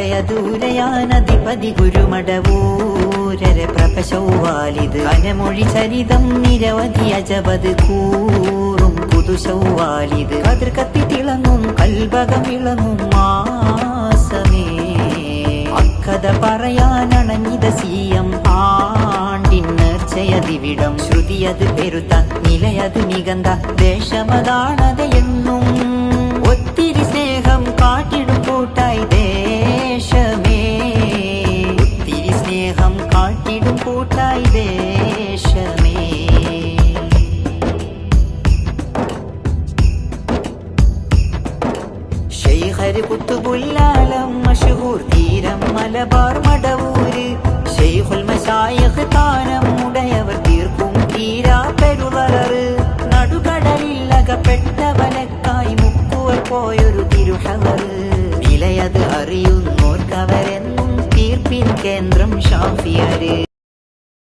ദൂരയാനധിപതി ഗുരുമടവൂരരെ പ്രഭശൗവാലിത്. അനമൊഴി ചരിതം നിരവധി അജപത് കൂറും പുതുശൗവാലിത്. അതിർ കത്തി തിളങ്ങും കൽഭകമിളങ്ങും മാസമേ. അക്കഥ പറയാനണഞ്ഞിത സീയം ആണ്ടിൻ ശ്രുതിയത് പെരുത്ത നിലയത് നികന്ത ദേശമതാണത് എന്നും കാട്ടിടും കൂട്ടായി ദേശമേ മഷഹൂർ തീരം മലബാർ മടവൂര്. താനം ഉടയവർ തീർക്കും പോയൊരു തിരുഹവറ്. കേന്ദ്രം ഷാഫിയര്